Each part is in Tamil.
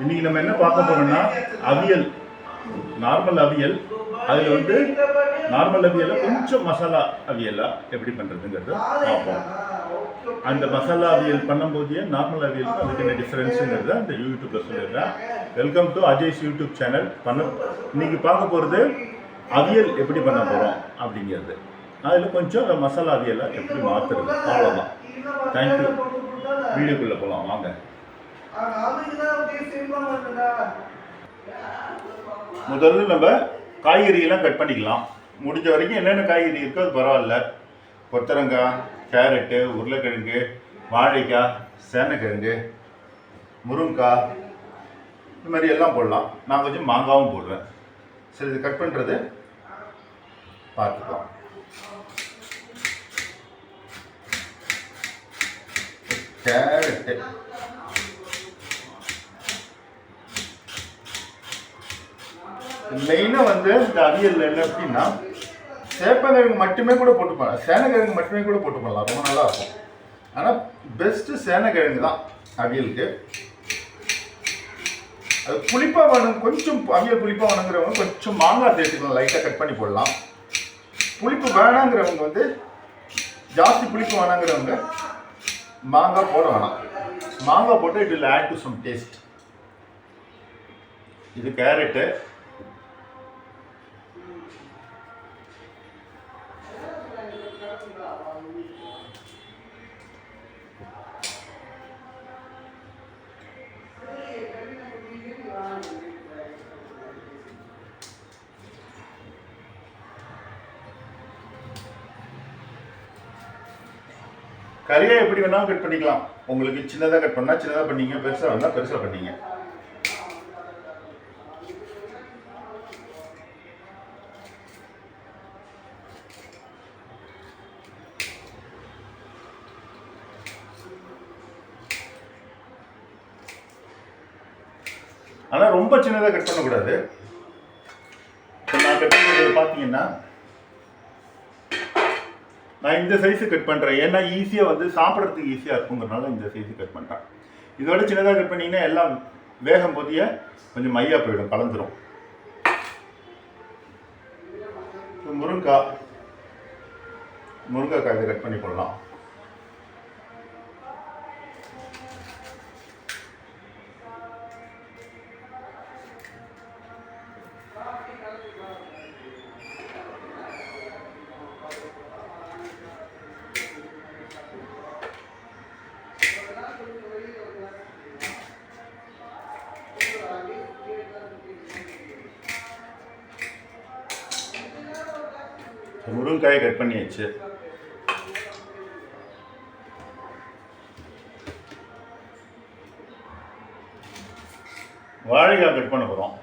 இன்னைக்கு நம்ம என்ன பார்க்க போறோம்னா அவியல். நார்மல் அவியல். அதில் வந்து நார்மல் அவியலை கொஞ்சம் மசாலா அவியலா எப்படி பண்ணுறதுங்கிறத பார்ப்போம். அந்த மசாலா அவியல் பண்ணும்போதே நார்மல் அவியல் அதுக்கு என்ன டிஃப்ரென்ஸுங்கிறத அந்த யூடியூப்ல சொல்லிடுறேன். Welcome to Ajay's YouTube channel பண்ண இன்னைக்கு பார்க்க போகிறது அவியல் எப்படி பண்ண போகிறோம் அப்படிங்கிறது. அதில் கொஞ்சம் அந்த மசாலா அவியலை எப்படி மாற்றுறது அவ்வளோதான் தேங்க்யூ வீடியோக்குள்ளே போகலாம் வாங்க. முதல்ல நம்ம காய்கறியெல்லாம் கட் பண்ணிக்கலாம். முடிஞ்ச வரைக்கும் என்னென்ன காய்கறி இருக்கோ அது பரவாயில்ல. கொத்தரங்காய் கேரட்டு உருளைக்கிழங்கு வாழைக்காய் சேனக்கிழங்கு முருங்கைக்காய் இந்த மாதிரி எல்லாம் போடலாம். நான் கொஞ்சம் மாங்காவும் போடுறேன். சரி இது கட் பண்ணுறது பார்த்துக்கலாம். கேரட்டு. மெயினாக வந்து இந்த அவியல் என்ன அப்படின்னா சேப்பங்கிழங்கு மட்டுமே கூட போட்டு பண்ணலாம் சேனக்கிழங்கு மட்டுமே கூட போட்டு பண்ணலாம் ரொம்ப நல்லா இருக்கும். ஆனால் பெஸ்ட்டு சேனக்கிழங்கு தான் அவியலுக்கு. அது புளிப்பாக வணங்க கொஞ்சம் அவியல் புளிப்பாக வணங்குறவங்க கொஞ்சம் மாங்காய் சேர்த்துக்கலாம் லைட்டாக கட் பண்ணி போடலாம். புளிப்பு வேணாங்கிறவங்க வந்து ஜாஸ்தி புளிப்பு வேணாங்கிறவங்க மாங்காய் போட வேணாம். மாங்காய் போட்டு it will add to some taste இது கேரட்டு கறியை எப்படி வேணாலும் கட் பண்ணிக்கலாம். உங்களுக்கு சின்னதாக கட் பண்ணால் சின்னதாக பண்ணீங்க பெருசாக வேணால் பெருசாக பண்ணீங்க. ஆனால் ரொம்ப சின்னதாக கட் பண்ணக்கூடாது. இந்த சைஸு கட் பண்ணுறேன் ஏன்னா ஈஸியாக வந்து சாப்பிட்றதுக்கு ஈஸியாக இருக்குங்கிறனால இந்த சைஸு கட் பண்ணுறேன் இதோட சின்னதாக கட் பண்ணிங்கன்னா எல்லாம் வேகம் போதிய கொஞ்சம் மையா போயிடும் கலந்துரும். இப்போ முருங்கைக்காய் இதை கட் பண்ணி போடலாம். முருங்காயை கட் பண்ணியாச்சு வாழைக்காய் கட் பண்ண போகிறோம்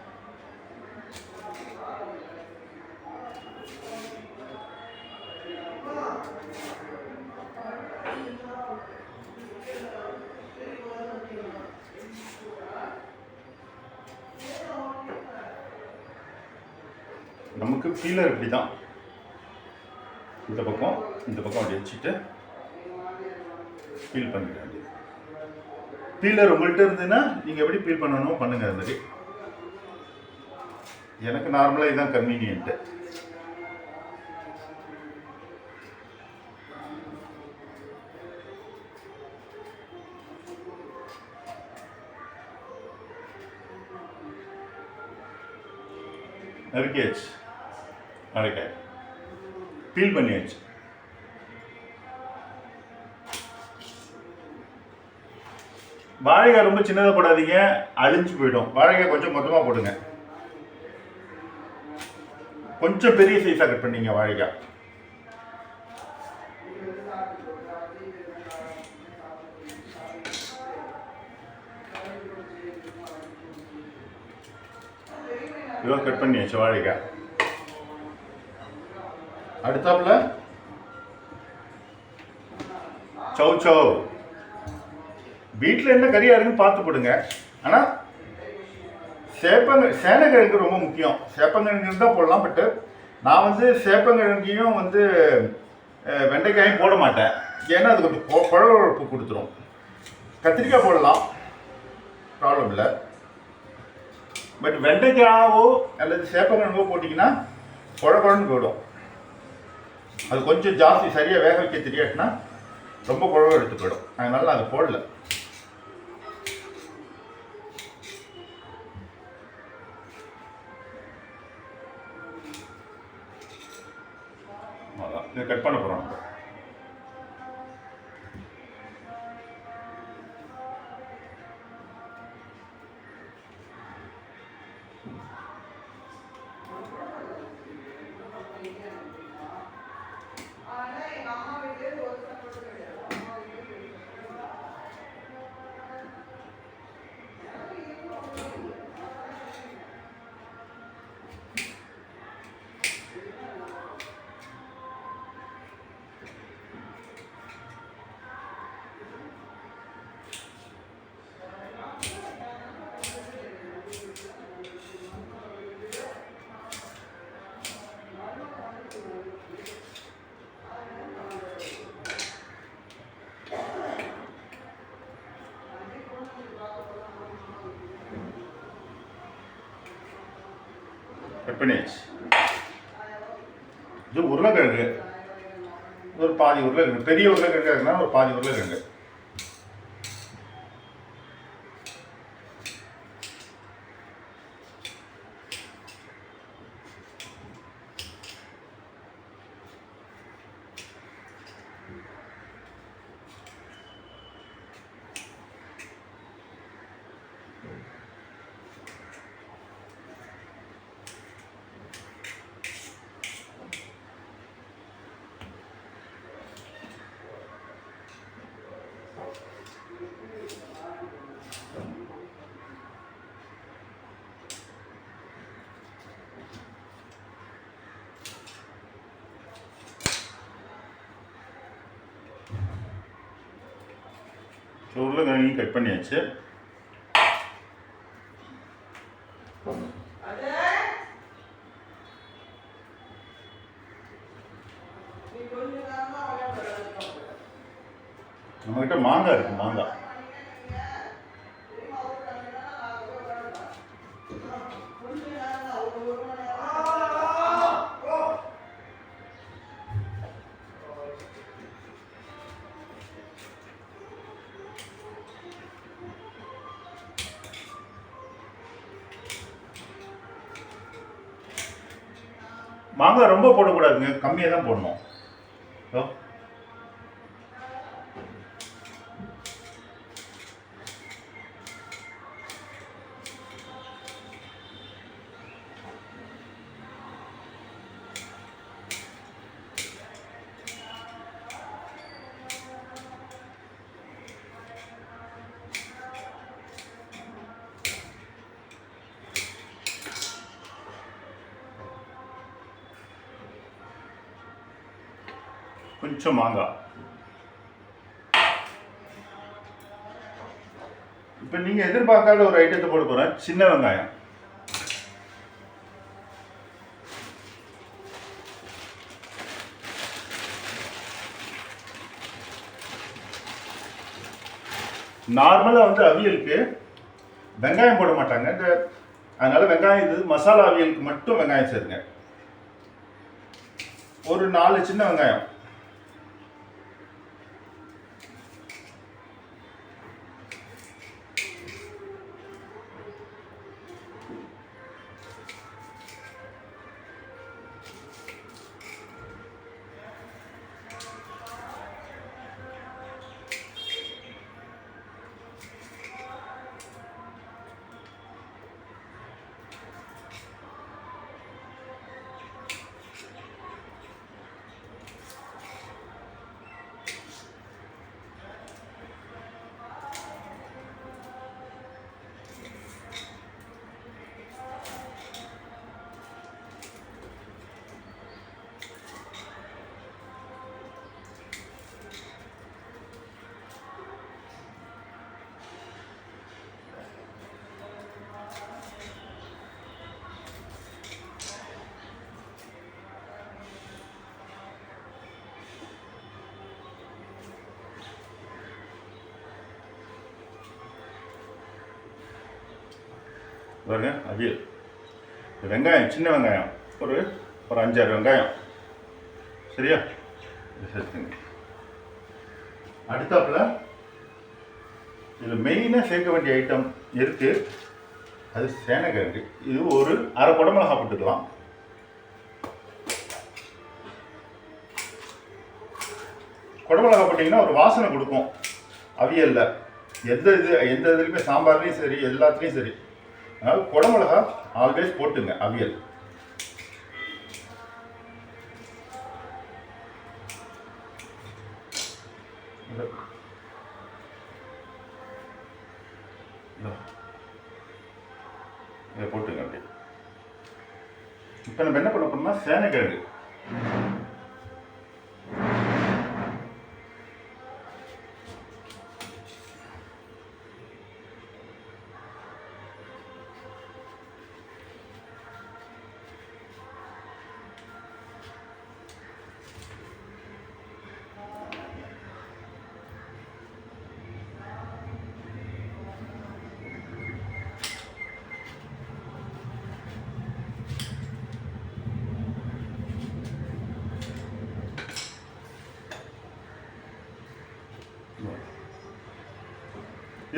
நமக்கு பீலர் இப்படி தான் இந்த பக்கம் இந்த பக்கம் அப்படி வச்சுட்டு பீல் பண்ணிக்க வேண்டியது. பீலர் உங்கள்கிட்ட இருந்ததுன்னா நீங்கள் எப்படி பீல் பண்ணணும் பண்ணுங்க அது மாதிரி எனக்கு நார்மலாக இதுதான் கன்வீனியன்ட்டு நறுக்கியாச்சு. நறுக்காய் பீல் பண்ணியாச்சு. வாழைக்காய் ரொம்ப சின்னதாக போடாதீங்க அழிஞ்சு போயிடும். வாழைக்காய் கொஞ்சம் மொத்தமாக போடுங்க. கொஞ்சம் பெரிய சைஸாக கட் பண்ணிங்க வாழைக்காய். இவ்வளோ கட் பண்ணியாச்சு வாழைக்காய். அடுத்தாப்புல? சௌ சௌ. வீட்டில் என்ன கறியாக இருக்குன்னு பார்த்து போடுங்க. ஆனால் சேப்பங்க சேனக்கிழங்கு ரொம்ப முக்கியம். சேப்பங்கிழங்கு தான் போடலாம் பட்டு நான் வந்து சேப்பங்கிழங்கையும் வந்து வெண்டைக்காயும் போட மாட்டேன். ஏன்னா அது கொஞ்சம் கொ- கொடுத்துரும். கத்திரிக்காய் போடலாம். ப்ராப்ளம் இல்லை. பட் வெண்டைக்காவோ அல்லது சேப்பங்கிழங்கோ போட்டிங்கன்னா குழ குழன்னு போயிடும். அது கொஞ்சம் ஜாஸ்தி சரியாக வேக வைக்க தெரியாட்டினா ரொம்ப குழவை எடுத்து போயிடும். அதனால நான் அதை போடல. இதை கட் பண்ண போகிறோம் கட் பண்ணியாச்சு. இது உருளைக்கிழங்கு. ஒரு பாதி உருளைக்கிழங்கு. பெரிய உருளைக்கிழங்கு இருக்குன்னா ஒரு பாதி உருளைக்கிழங்கு. ஸோ உருளைக்கிழங்கையும் கட் பண்ணியாச்சு. நம்மகிட்ட மாங்காய் இருக்கு மாங்காய். ரொம்ப போடக்கூடாதுங்க. கம்மியாக தான் போடணும். கொஞ்சம் மாங்காய் இப்போ நீங்கள் எதிர்பார்க்காத ஒரு ஐட்டத்தை போட போகிறேன் சின்ன வெங்காயம். நார்மலாக வந்து அவியலுக்கு வெங்காயம் போட மாட்டாங்க. இந்த அதனால் வெங்காயம் இது மசாலா அவியலுக்கு மட்டும் வெங்காயம் சேருங்க. ஒரு நாலு சின்ன வெங்காயம். பாருங்க அவியல் வெங்காயம் சின்ன வெங்காயம். ஒரு ஒரு அஞ்சாறு வெங்காயம். சரியா? சேர்த்துங்க. அடுத்தாப்புல இதில் மெயினாக சேர்க்க வேண்டிய ஐட்டம் இருக்கு. அது சேனக்கிழங்கு இது ஒரு அரை குடமிளகா போட்டுக்கலாம் குடமிளகா போட்டிங்கன்னா ஒரு வாசனை கொடுக்கும். அவியலில். எந்த இது எந்த இதுலையுமே சாம்பார்லேயும் சரி எல்லாத்துலேயும் சரி. அதாவது குடமிளகா ஆல்வேஸ் போட்டுங்க அவியல். இதை போட்டுங்க அப்படியே. இப்போ நம்ம என்ன பண்ண போறோம்னா சேனைக்கிழங்கு.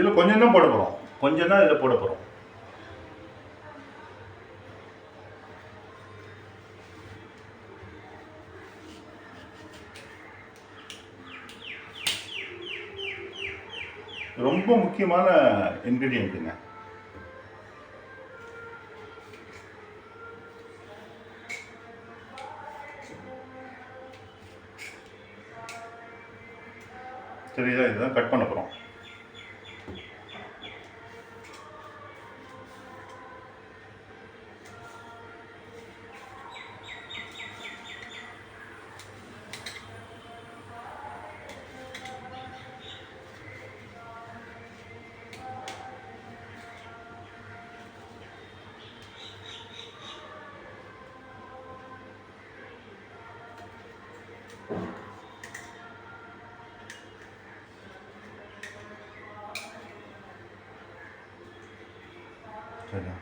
இதில் கொஞ்சம் தான் போட போகிறோம் கொஞ்சம் தான் இதில் போட போகிறோம் ரொம்ப முக்கியமான இன்க்ரீடியண்ட்டுங்க சரிதான் இதுதான் கட் பண்ண போகிறோம் சரியா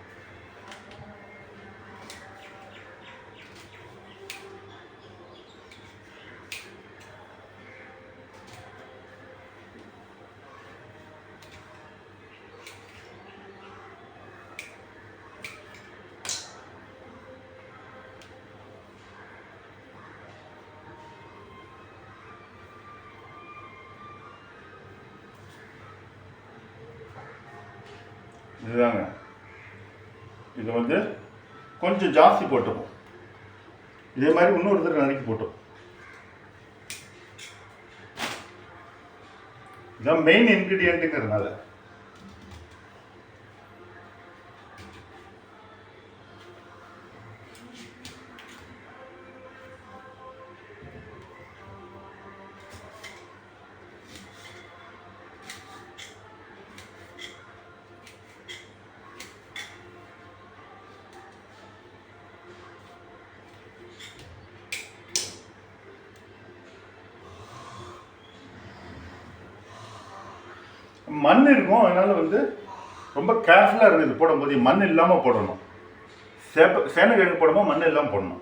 இதுதாங்க இது வந்து கொஞ்சம் ஜாஸ்தி போட்டுப்போம். இதே மாதிரி இன்னொரு தடவை நறுக்கி போட்டோம். இதான் மெயின் இன்க்ரீடியண்ட்டுங்கிறதுனால ரொம்ப கேர்ஃபுல்லாக இருந்தது போடும்போது மண் இல்லாமல் போடணும். சேப்ப சேனக்கிழங்கு போடும்போது மண் இல்லாமல் போடணும்.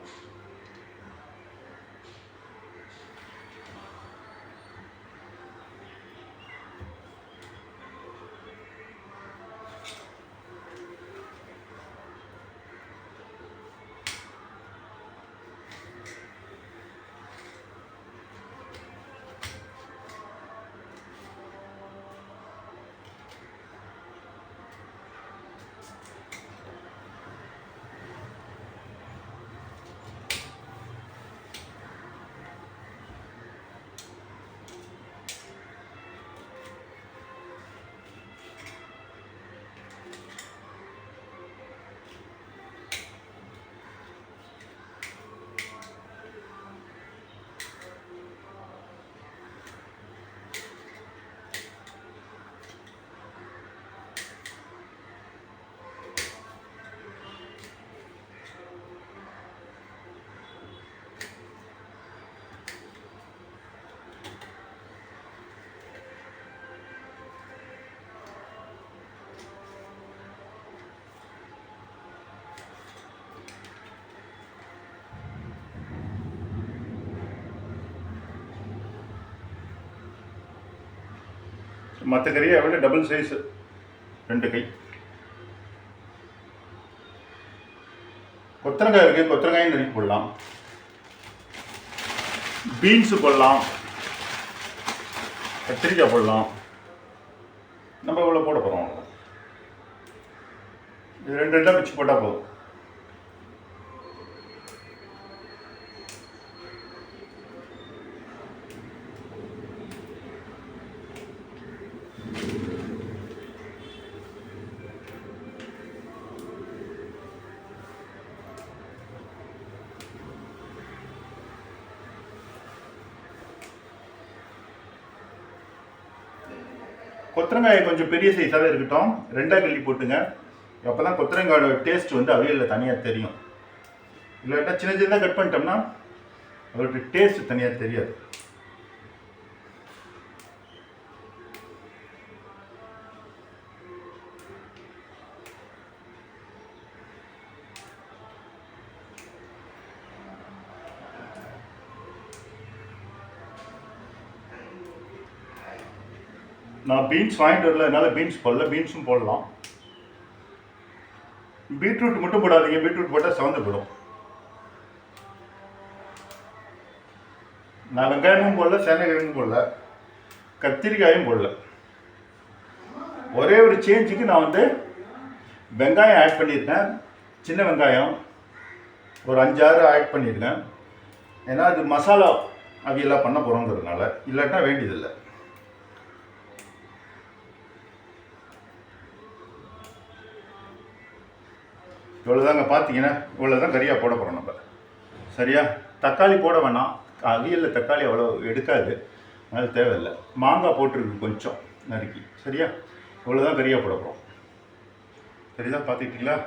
மற்ற கறியை விட டபுள் சைஸ் ரெண்டு கை. கொத்தரங்காய் இருக்கு கொத்தரங்காயும் நறுக்கி போடலாம். பீன்ஸு போடலாம். கத்திரிக்காய் போடலாம். நம்ம இவ்வளோ போட போகிறோம் இது ரெண்டு ரெண்டாக வச்சு போட்டால் போதும். கொத்தரங்காயை கொஞ்சம் பெரிய சைஸாகவே இருக்கட்டும். ரெண்டாக கிள்ளி போட்டுங்க. அப்போ தான் கொத்தரங்காயோட டேஸ்ட் வந்து அவியலில் தனியாக தெரியும். இல்லாட்டா சின்ன சின்னதாக கட் பண்ணிட்டோம்னா அதோட டேஸ்ட் தனியாக தெரியாது. நான் பீன்ஸ் வாங்கிட்டு வரல என்னால் பீன்ஸ் போடல பீன்ஸும் போடலாம். பீட்ரூட் மட்டும் போடாதீங்க பீட்ரூட் போட்டால் சவந்து போயிடும். நான் வெங்காயமும் போடல சேனக்கிழங்கும் போடல கத்திரிக்காயும் போடல. ஒரே ஒரு சேஞ்சுக்கு நான் வந்து வெங்காயம் ஆட் பண்ணியிருக்கேன். சின்ன வெங்காயம் ஒரு அஞ்சாறு ஆட் பண்ணியிருக்கேன். ஏன்னா அது மசாலா அவையெல்லாம் பண்ண போகிறோங்கிறதுனால இல்லாட்டினா வேண்டியதில்லை. இவ்வளோதாங்க பார்த்தீங்கன்னா இவ்வளோ தான் கறியாக போட போகிறோம் நம்ம. சரியா? தக்காளி போட வேணாம். அவியலில் தக்காளி அவ்வளோ எடுக்காது. அது தேவையில்லை. மாங்காய் போட்டிருக்கு கொஞ்சம் நறுக்கி. சரியா? இவ்வளோ தான் கறியாக போட போகிறோம் சரிதான் பார்த்துக்கிட்டீங்களா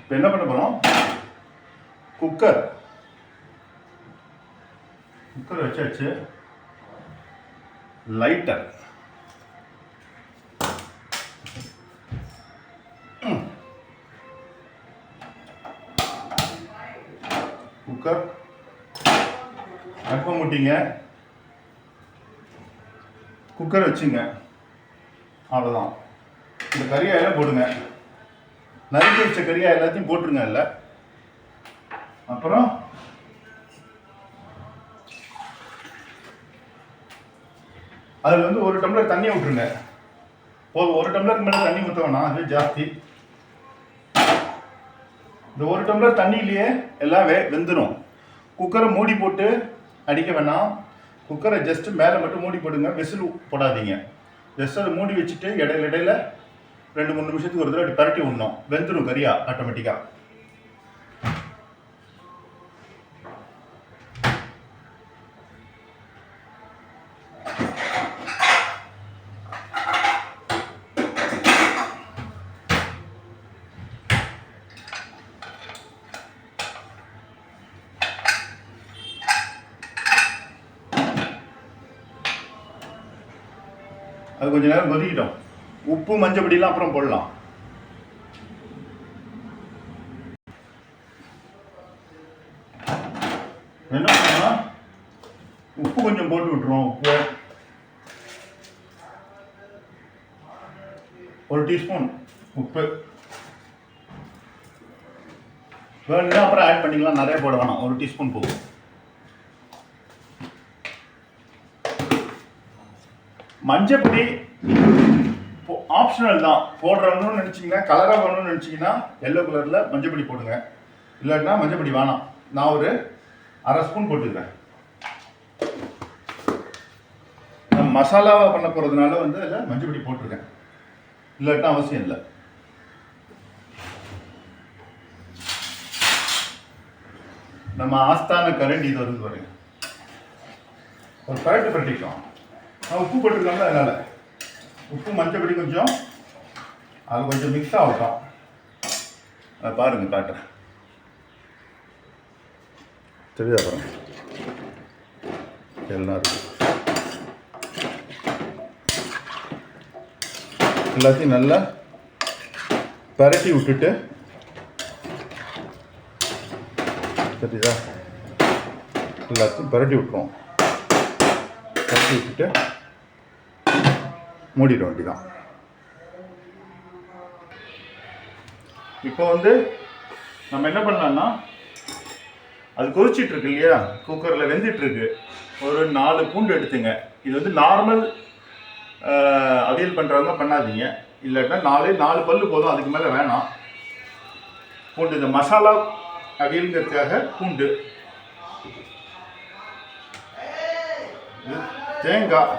இப்போ என்ன பண்ண போகிறோம் குக்கர். குக்கர் வச்சாச்சு. லைட்டர் குக்கர் அடுப்பை முட்டிங்க. குக்கர் வச்சுங்க. அவ்வளோதான் இந்த கறியாயெல்லாம் போடுங்க. நறுக்கி வச்ச கறியாய் எல்லாத்தையும் போட்டுருங்க இல்லை அப்புறம் அதில் வந்து ஒரு டம்ளர் தண்ணி விட்டுருங்க. போதும் ஒரு டம்ளருக்கு மேலே தண்ணி ஊற்ற வேணாம் அது ஜாஸ்தி. இந்த ஒரு டம்ளர் தண்ணியிலேயே எல்லாம் வே வெந்துடும் குக்கரை மூடி போட்டு அடிக்க வேணாம். குக்கரை ஜஸ்ட்டு மேலே மட்டும் மூடி போடுங்க விசில் போடாதீங்க. ஜஸ்ட் அதை மூடி வச்சுட்டு இடையில இடையில ரெண்டு மூணு நிமிஷத்துக்கு ஒரு தடவை அப்படி பரட்டி விடணும். வெந்துடும் கறியா ஆட்டோமேட்டிக்காக அது கொஞ்ச நேரம் கொதிக்கிட்டோம். உப்பு மஞ்சப்பொடியெல்லாம் அப்புறம் போடலாம். என்ன பண்ணலாம் உப்பு கொஞ்சம் போட்டு விட்டுருவோம் உப்பு. ஒரு டீஸ்பூன் உப்பு. வேணும்னா அப்புறம் ஆட் பண்ணிக்கலாம் நிறைய போட வேணாம். ஒரு டீஸ்பூன் போகும் மஞ்சப்பொடி ஆப்ஷனல் தான். போடுறவங்கன்னு நினச்சிங்கன்னா கலராக வேணும்னு நினச்சிங்கன்னா எல்லோ கலரில் மஞ்சப்பொடி போடுங்க. இல்லாட்டினா மஞ்சப்பொடி வேணாம். நான் ஒரு அரை ஸ்பூன் போட்டுக்கிறேன். நான் மசாலாவை பண்ண போகிறதுனால வந்து அதில் மஞ்சப்பொடி போட்டிருக்கேன். இல்லாட்டினா அவசியம் இல்லை. நம்ம ஆஸ்தான கரண்டி இது வருது பாருங்க. ஒரு கரெக்ட் பண்ணிக்கலாம் நான் உப்பு போட்டிருக்கோம்ல அதனால். உப்பு மஞ்சப்படி கொஞ்சம். அது கொஞ்சம் மிக்ஸ் ஆகட்டும். அதை பாருங்க காட்டுறேன். தெரியுதா பாருங்க? எல்லாத்தையும் நல்லா பரட்டி விட்டுட்டு தெரியுதா? எல்லாத்தையும் பரட்டி விட்டுருவோம். பரட்டி விட்டுட்டு மூடிட வேண்டிதான். இப்போ வந்து நம்ம என்ன பண்ணலாம்னா அது கொதிச்சிட்டு இருக்கு இல்லையா குக்கரில் வெந்துட்டு இருக்கு ஒரு நாலு பூண்டு எடுத்துங்க. இது வந்து நார்மல் அவியல் பண்ணுறவங்க பண்ணாதீங்க. இல்லாட்டினா நாலு நாலு பல்லு போதும். அதுக்கு மேலே வேணாம். பூண்டு இந்த மசாலா அவியலுங்கிறதுக்காக பூண்டு. இது தேங்காய்.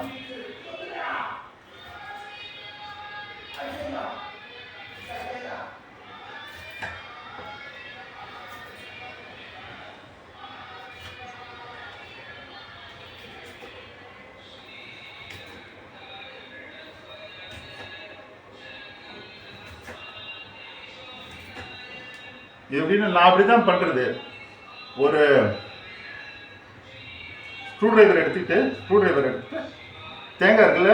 எப்படின்னு நான் அப்படி தான் பண்ணுறது ஒரு ஸ்க்ரூ டிரைவர் எடுத்துக்கிட்டு ஸ்க்ரூ டிரைவர் எடுத்துகிட்டு தேங்காய் இருக்குல்ல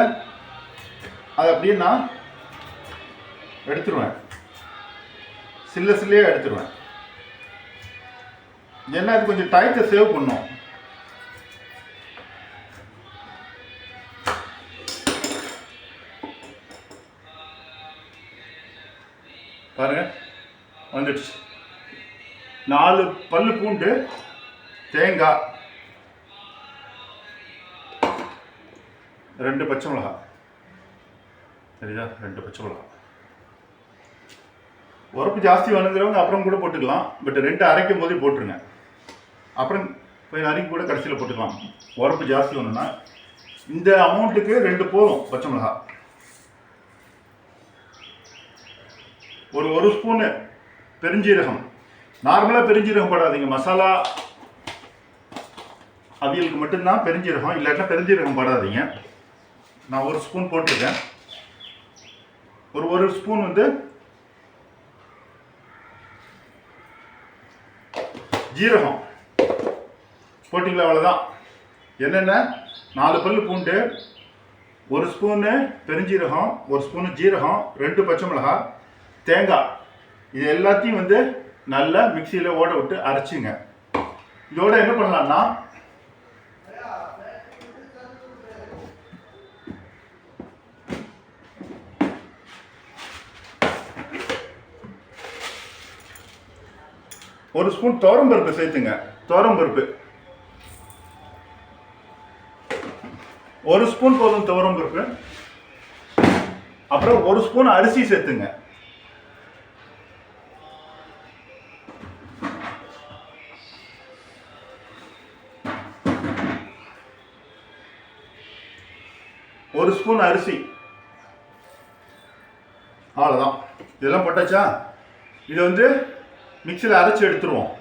அதை அப்படியே நான் எடுத்துருவேன். சில்ல சில்லையே எடுத்துருவேன். ஏன்னா இது கொஞ்சம் டயத்தை சேவ் பண்ணும். பாருங்க வந்துடுச்சு. நாலு பல்லு பூண்டு தேங்காய் ரெண்டு பச்சை மிளகா. சரிதா ரெண்டு பச்சை மிளகா. உரப்பு ஜாஸ்தி வேணுங்கிறவங்க அப்புறம் கூட போட்டுக்கலாம். பட் ரெண்டு அரைக்கும் போதே போட்டுருங்க. அப்புறம் போய் அரைக்கும் கூட கடைசியில் போட்டுக்கலாம். உரப்பு ஜாஸ்தி வேணும்னா இந்த அமௌண்ட்டுக்கு ரெண்டு போதும் பச்சை மிளகா. ஒரு ஒரு ஸ்பூனு பெருஞ்சீரகம். நார்மலாக பெருஞ்சீரகம் போடாதீங்க. மசாலா அவியலுக்கு மட்டும்தான் பெருஞ்சீரகம் இல்லாட்டினா பெருஞ்சீரகம் போடாதீங்க. நான் ஒரு ஸ்பூன் போட்டிருக்கேன். ஒரு ஒரு ஸ்பூன் வந்து ஜீரகம். போட்டிங்களா? அவ்வளோதான் என்னென்ன? நாலு பல் பூண்டு ஒரு ஸ்பூனு பெருஞ்சீரகம் ஒரு ஸ்பூனு ஜீரகம் ரெண்டு பச்சை மிளகாய் தேங்காய். இது எல்லாத்தையும் வந்து நல்லா மிக்சியில் ஓட விட்டு அரைச்சிங்க. இதோட என்ன பண்ணலாம்னா ஒரு ஸ்பூன் பருப்பு சேர்த்துங்க. பருப்பு. ஒரு ஸ்பூன் போதும் பருப்பு. அப்புறம் ஒரு ஸ்பூன் அரிசி சேர்த்துங்க. ஒரு ஸ்பூன் அரிசி. அவ்வளோதான் இதெல்லாம் போட்டாச்சா? இதை வந்து மிக்சியில் அரைச்சி எடுத்துருவோம்.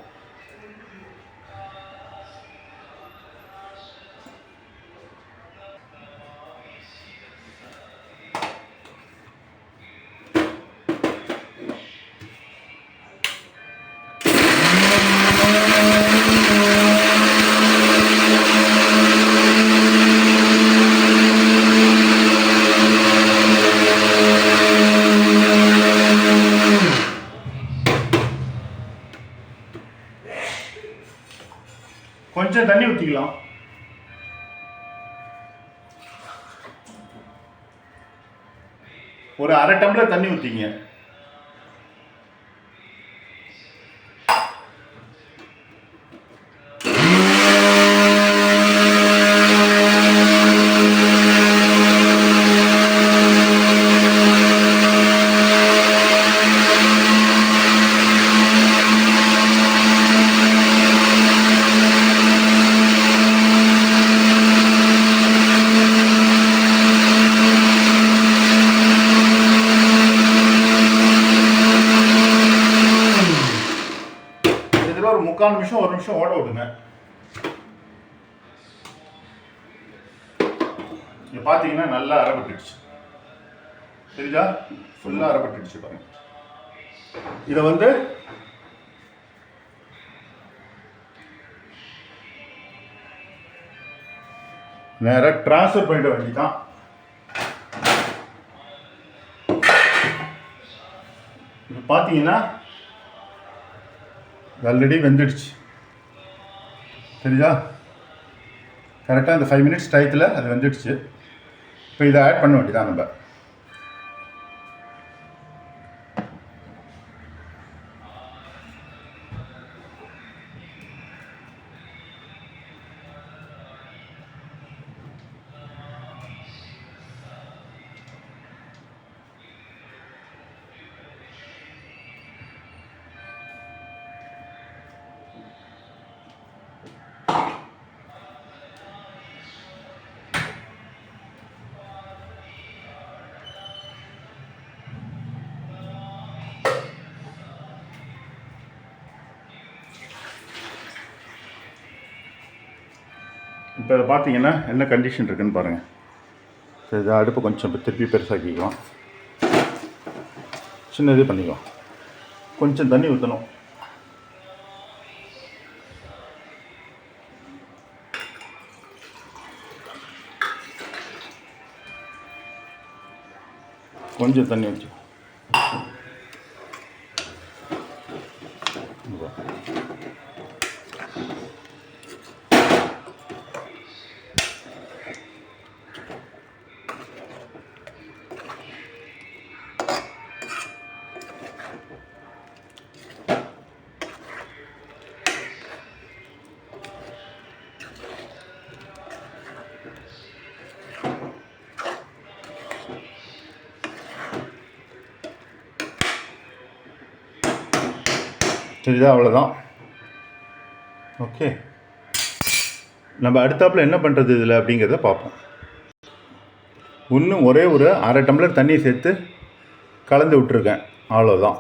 டம்ளர் தண்ணி ஊற்றிங்க இதில் ஒரு முக்கால் நிமிஷம் ஒரு நிமிஷம் ஓட விடுங்க இங்க பார்த்தீங்கன்னா நல்லா அரைப்பட்டுடுச்சு சரிதா ஃபுல்லாக அரைப்பட்டுடுச்சு பாருங்க இதை வந்து நேராக டிரான்ஸ்ஃபர் பண்ணிட வேண்டிதான் இப்போ பார்த்தீங்கன்னா ஆல்ரெடி வெந்துடுச்சு. சரியா கரெக்டாக இந்த ஃபைவ் மினிட்ஸ் டயத்தில் அது வெந்துடுச்சு. இப்போ இதை ஆட் பண்ண வேண்டியதான் நம்ம. இப்போ இதை பார்த்தீங்கன்னா என்ன கண்டிஷன் இருக்குதுன்னு பாருங்கள் சரி இதை அடுப்பு கொஞ்சம் திருப்பி பெருசாக்கிக்குவோம் சின்ன இது பண்ணிக்கலாம். கொஞ்சம் தண்ணி ஊற்றணும் கொஞ்சம் தண்ணி வச்சு சரிதா அவ்வளோதான் ஓகே நம்ம அடுத்தாப்பில் என்ன பண்ணுறது இதில் அப்படிங்கிறத பார்ப்போம். இன்னும் ஒரே ஒரு அரை டம்ளர் தண்ணி சேர்த்து கலந்து விட்டுருக்கேன். அவ்வளோதான்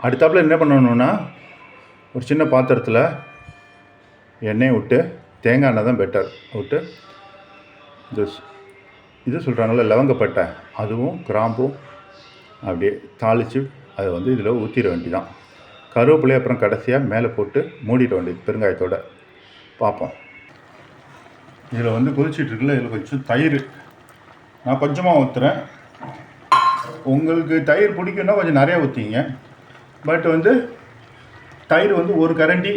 அடுத்தாப்பில் என்ன பண்ணணுன்னா ஒரு சின்ன பாத்திரத்தில் எண்ணெய் விட்டு தேங்காய் எண்ணெய் தான் பெட்டர் விட்டு இது இது சொல்கிறாங்கல்ல லவங்கப்பட்டை. அதுவும் கிராம்பும் அப்படியே தாளித்து அதை வந்து இதில் ஊற்றிட வேண்டிதான் கருவேப்பிலையை அப்புறம் கடைசியாக மேலே போட்டு மூடிட வேண்டியது பெருங்காயத்தோடு. பார்ப்போம். இதில் வந்து கொதிச்சிட்டு இருக்குல்ல இதில் கொஞ்சம் தயிர். நான் கொஞ்சமாக ஊற்றுறேன் உங்களுக்கு தயிர் பிடிக்குன்னா கொஞ்சம் நிறையா ஊற்றிங்க பட் வந்து தயிர் வந்து ஒரு கரண்டி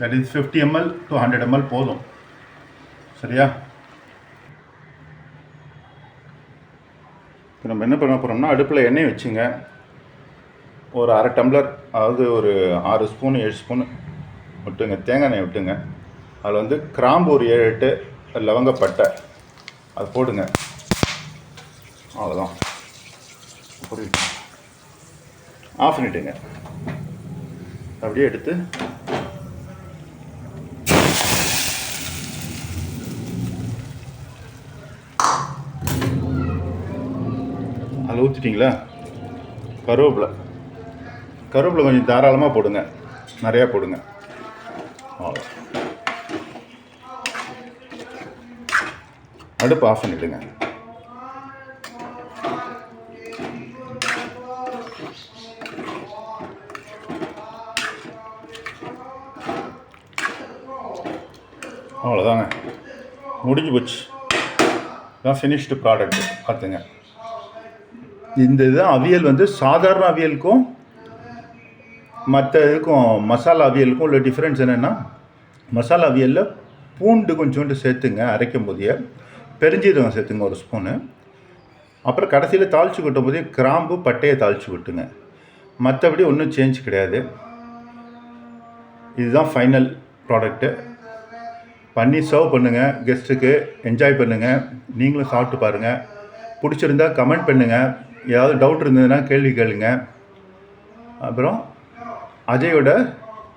that is fifty ML to hundred ML போதும். சரியா? இப்போ நம்ம என்ன பண்ண போகிறோம்னா அடுப்பில் எண்ணெய் வச்சுங்க. ஒரு அரை டம்ளர் அதாவது ஒரு ஆறு ஸ்பூன் ஏழு ஸ்பூன் விட்டுங்க. தேங்காய் எண்ணெய் விட்டுங்க. அதில் வந்து கிராம்பு ஒரு ஏழு எட்டு லவங்கப்பட்டை. அது போடுங்க. அவ்வளோதான். புரியுது? ஆஃப் பண்ணிட்டுங்க. அப்படியே எடுத்து அதில் ஊற்றிட்டிங்களா கருவேப்பிலை. கருவேப்பிலை கொஞ்சம் தாராளமாக போடுங்க. நிறையா போடுங்க. அவ்வளோ அடுப்பு ஆஃப் பண்ணிவிடுங்க அவ்வளோதாங்க முடிஞ்சு போச்சு. தான் ஃபினிஷ்டு ப்ராடக்ட் பார்த்துங்க. இந்த இதுதான் அவியல் வந்து சாதாரண அவியலுக்கும் மற்ற இதுக்கும் மசாலா அவியலுக்கும் உள்ள டிஃப்ரென்ஸ் என்னென்னா மசாலா அவியலில் பூண்டு கொஞ்சோண்டு சேர்த்துங்க அரைக்கும் போதே. பெருஞ்சீரகம் சேர்த்துங்க ஒரு ஸ்பூனு அப்புறம் கடைசியில் தாளித்து கொட்டும் போதே கிராம்பு பட்டையை தாளித்து கொட்டுங்க. மற்றபடி ஒன்றும் சேஞ்ச் கிடையாது. இதுதான் ஃபைனல் ப்ராடக்ட்டு பண்ணி சர்வ் பண்ணுங்கள் கெஸ்ட்டுக்கு என்ஜாய் பண்ணுங்கள் நீங்களும் சாப்பிட்டு பாருங்கள் பிடிச்சிருந்தா கமெண்ட் பண்ணுங்கள் ஏதாவது டவுட் இருந்ததுன்னா கேள்வி கேளுங்க. அப்புறம் அஜயோட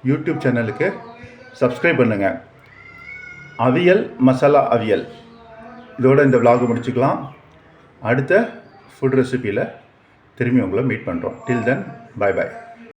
யூடியூப் சேனலுக்கு சப்ஸ்கிரைப் பண்ணுங்கள் அவியல் மசாலா அவியல். இதோட இந்த vlog முடிச்சுக்கலாம். அடுத்த ஃபுட் ரெசிபியில் திரும்பி உங்களை மீட் பண்ணுறோம் டில் தென் பை பாய்